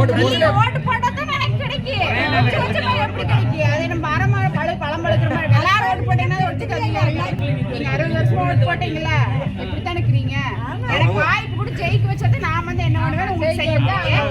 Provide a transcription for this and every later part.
ஓட்டு போட்டா தான் எனக்கு கிடைக்கும். எப்படி கிடைக்கும்? அது நம்ம மரமா பழு- பழம் பழுக்கிற மாதிரி. எல்லாரும் ஓட்டு போட்டீங்கன்னா ஒத்துக்காதீங்க. நீங்க அறுபது வருஷமா ஓட்டு போட்டீங்கல்ல, இப்படித்தானே இருக்கிறீங்க. எனக்கு வாய்ப்பு கொடுத்து ஜெயிக்க வச்சது நான் வந்து என்ன பண்ணுவேன் உங்களுக்கு செய்ய முடியும்.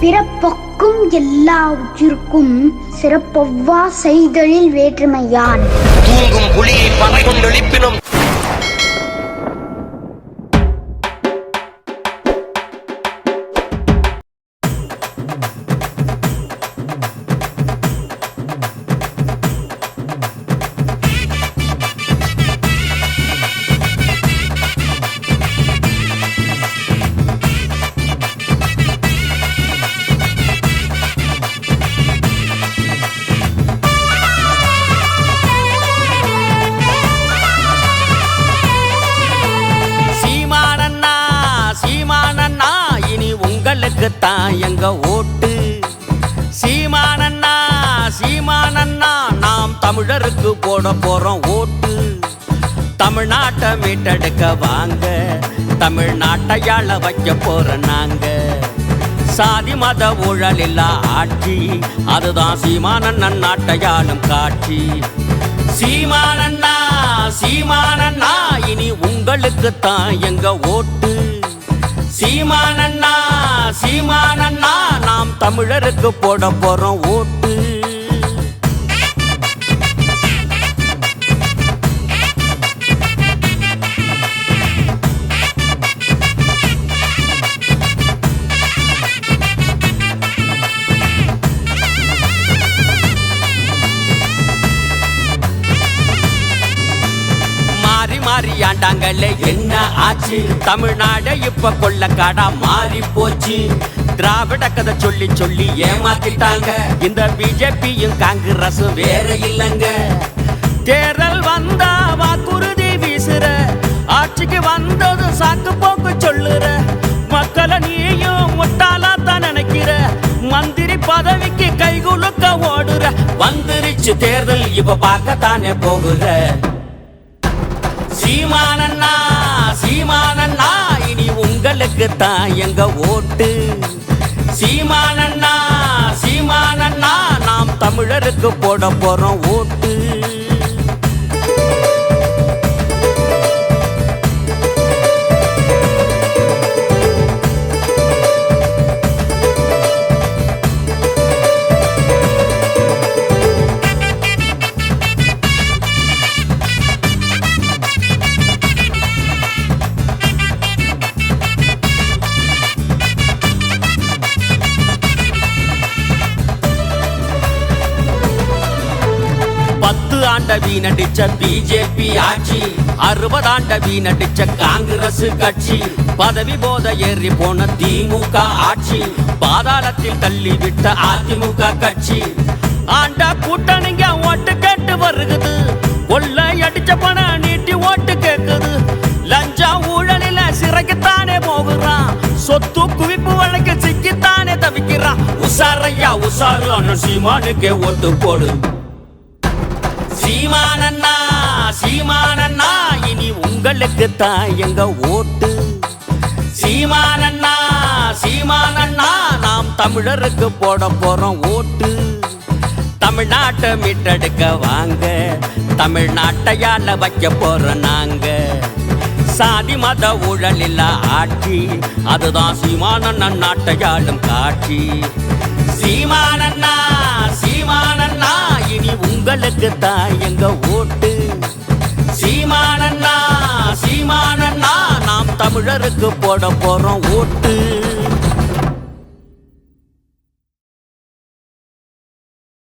பிறப்பொக்கும் எல்லா உயிர்க்கும் சிறப்பொவ்வா செய்தொழில் வேற்றுமையான். தூங்கும் புலியை பறக்கொண்டெழுப்பினும் சீமானண்ணா எங்க ஓட்டு. சீமானண்ணா சீமானண்ணா நாம் தமிழருக்கு போட போறோம் ஓட்டு. தமிழ்நாட்டை மீட்டெடுக்க வாங்க தமிழ்நாட்டையால வைக்க போற நாங்க. சாதி மத ஊழல் இல்லா ஆட்சி அதுதான் சீமானண்ணன் நாட்டையாளும் காட்சி. சீமானண்ணா சீமானண்ணா இனி உங்களுக்கு தான் எங்க ஓட்டு. சீமானண்ணா சீமானண்ணா நாம் தமிழருக்கு போட போறோம் ஓட்டு மாறி என்ன ஆச்சு? தமிழ்நாடு இப்ப கொள்ளக்காடா மாறி போச்சு. திராவிட கதை சொல்லி சொல்லி ஏமாத்திட்டாங்க. இந்த பிஜேபியும் காங்கிரஸும் வேற இல்லைங்க. தேர்தல் வந்தா வாக்குறுதி வீசுற. ஆட்சிக்கு வந்தது சாக்கு போக்கு சொல்லுற. மக்களை நீயும் முட்டாளா தான் நினைக்கிற. மந்திரி பதவிக்கு கைகுலுக்க ஓடுற. வந்துருச்சு தேர்தல் இப்ப பார்க்கத்தானே போகுற. சீமானண்ணா சீமானண்ணா இனி உங்களுக்கு தான் எங்க ஓட்டு. சீமானண்ணா சீமானண்ணா நாம் தமிழருக்கு போட போறோம் ஓட்டு. அறுபதாண்ட ஆண்ட வீணடிச்ச பிஜேபி ஆட்சி. அறுபதாண்ட ஆண்ட வீணடிச்ச காங்கிரஸ் கட்சி. பதவி போத ஏறி போன திமுக ஆட்சி. பாதாளத்தில் தள்ளி விட்ட அதிமுக கட்சி. ஆண்ட கூட்டணிங்க ஓட்டு கேட்டு வருகுது. கொள்ளை அடிச்ச பணம் நீட்டி ஓட்டு கேக்குது. லஞ்சா ஊழலில சிறைக்குத்தானே போகுறான். சொத்து குவிப்பு வழக்கு சிக்கித்தானே தவிக்கிறான். உசாரையா உசாரு அண்ணன் சீமானுக்கே ஓட்டு போடு. சீமானண்ணா சீமானண்ணா இனி உங்களுக்கு தான் எங்க ஓட்டு. சீமானண்ணா சீமானண்ணா நாம் தமிழருக்கு போட போறோம் ஓட்டு. தமிழ்நாட்டை மீட்டெடுக்க வாங்க தமிழ்நாட்டையால வைக்க போறோம் நாங்க. சாதி மத ஊழல் இல்ல ஆட்சி அதுதான் சீமானண்ணன் நாட்டையாளும் காட்சி. சீமானண்ணா உங்களுக்கு தான் எங்க ஓட்டு? சீமானண்ணா சீமானண்ணா நாம் தமிழருக்கு போட போறோம் ஓட்டு.